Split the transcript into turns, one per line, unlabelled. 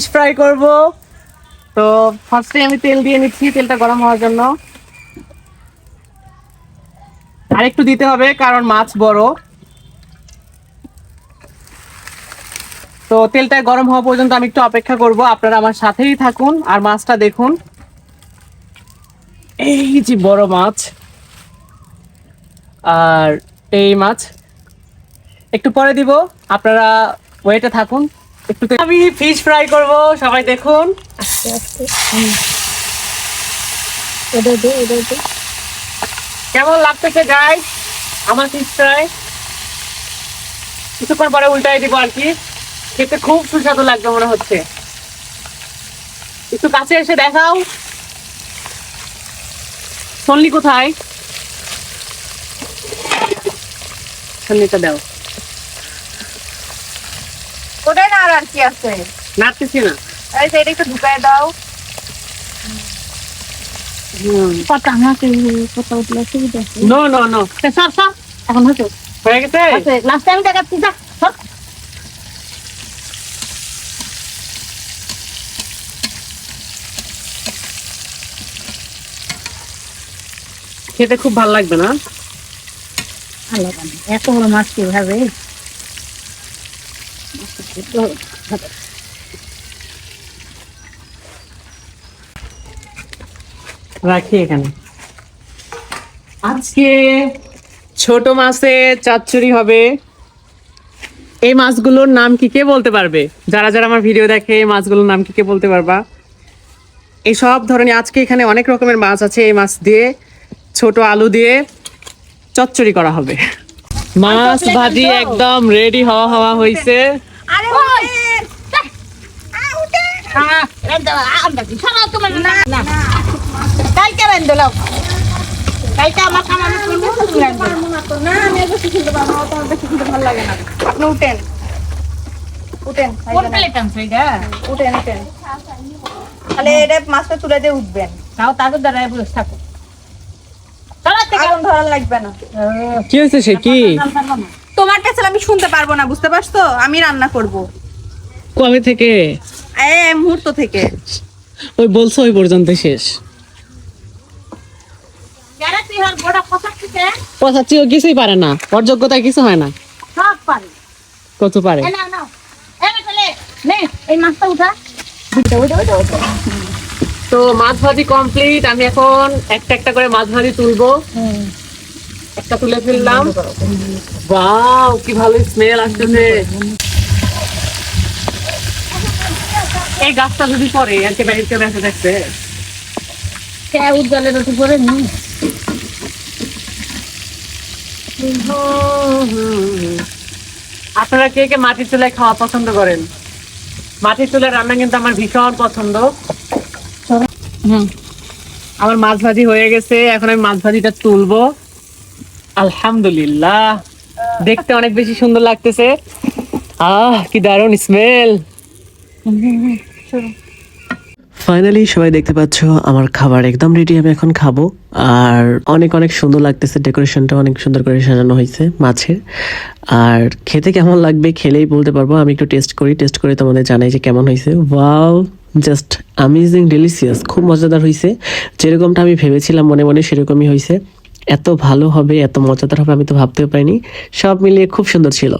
Fish fry করব। তো ফার্স্টে আমি তেল দিয়ে নিচ্ছি, তেলটা গরম হওয়ার জন্য। আর একটু দিতে হবে, কারণ মাছ বড়। তো তেলটা গরম হওয়া পর্যন্ত আমি একটু অপেক্ষা করব, আপনারা আমার সাথেই থাকুন আর মাছটা দেখুন। এই যে বড় মাছ। আর এই মাছ। একটু পরে দিব, আপনারা ওয়েটে থাকুন। আমি ফিশ ফ্রাই করব সবাই দেখুন।
আস্তে আস্তে। এটা দে এটা দে।
কেমন লাগতেছে গাইস আমার ফিশ ফ্রাই কিছুক্ষণ পরে উল্টাই দিব আর কি। খেতে খুব সুস্বাদু লাগবে মনে হচ্ছে। একটু কাছে এসে দেখাও। সন্নি কোথায়? সন্নিটা দাও।
ওটাই না আর আর কি আছে?
নাড়তেছি না।
এই যে এটা একটু ঢুকায় দাও। পাতা আমাকে পাতা উঠলে সুবিধা আছে?
নো নো নো
সর সর। এখন হতো
হয়ে গেছে?
আছে লাস্ট টাইম দেখাচ্ছি যা সর।
খেতে খুব ভালো লাগবে না?
ভালো এত বড় মাছ কীভাবে?
রাখি এখানে। আজকে ছোট মাছের চাচ্চুরি হবে। এই মাছগুলোর নাম কি কে বলতে পারবে? যারা যারা আমার ভিডিও দেখে এই মাছগুলোর নাম কি কে বলতে পারবা? এই সব ধরনের আজকে এখানে অনেক রকমের মাছ আছে। এই মাছ দিয়ে ছোট আলু দিয়ে চচ্চড়ি করা হবে। মাছ ভাজি একদম রেডি হওয়া হওয়া হয়েছে
আরে ওই হ্যাঁ রেন্দা আমরা কি ছাড়াও তোমার না না কালকে লাও কালকে আমার না আমি পারব না তোমার বেশি খেলতে ভালো লাগে না আপনি উঠেন উঠেন কোন প্লেট আনছো এটা উঠেন উঠেন
তাহলে এটা মাছটা তুলে দিয়ে উঠবেন
তাও তাকে দাঁড়ায় বসে থাকো
কি হয়েছে সে? কি?
তোমার পেছাল আমি শুনতে পারব না বুঝতে পারছ? আমি রান্না করব।
কবে থেকে?
এ মুহূর্ত থেকে।
ওই বলছো ওই পর্যন্ত শেষ।
যারা তুই হল বড় কথা থেকে
পঁচাচ্ছি ও কিছুই পারে না। ওর যোগ্যতায় কিছু হয় না।
সব পারি।
কত পারে?
এই মাছটা উঠা।
তো মাছ ভাজি কমপ্লিট আমি এখন একটা একটা করে মাছ ভাজি তুলবো। একটা তুলে ফেললাম। ওয়াও কি ভালো স্মেল আসতেছে। এই গাছটা যদি পরে আর কি বাড়িতে বেঁচে থাকবে
কে উজ্জ্বলের রুটি করে নি।
আপনারা কে কে মাটির চুলায় খাওয়া পছন্দ করেন? মাটির চুলায় রান্না কিন্তু আমার ভীষণ পছন্দ।
হুম।
আমার মাছ ভাজি হয়ে গেছে এখন আমি মাছ ভাজিটা তুলবো। আলহামদুলিল্লাহ। দেখতে অনেক বেশি সুন্দর লাগতেছে। আহ কি দারুণ স্মেল ফাইনালি সবাই দেখতে পাচ্ছ আমার খাবার একদম রেডি আমি এখন খাব। আর অনেক অনেক সুন্দর লাগতেছে ডেকোরেশনটা অনেক সুন্দর করে সাজানো হয়েছে মাছের। আর খেতে কেমন লাগবে খেলেই বলতে পারব, আমি একটু টেস্ট করি টেস্ট করে তোমাদের জানাই যে কেমন হয়েছে। ওয়াও জাস্ট আমেজিং ডেলিসিয়াস খুব মজাদার হয়েছে। যেরকমটা আমি ভেবেছিলাম মনে মনে সেরকমই হয়েছে। এত ভালো হবে, এত মজাদার হবে আমি তো ভাবতেও পারিনি। সব মিলিয়ে খুব সুন্দর ছিল।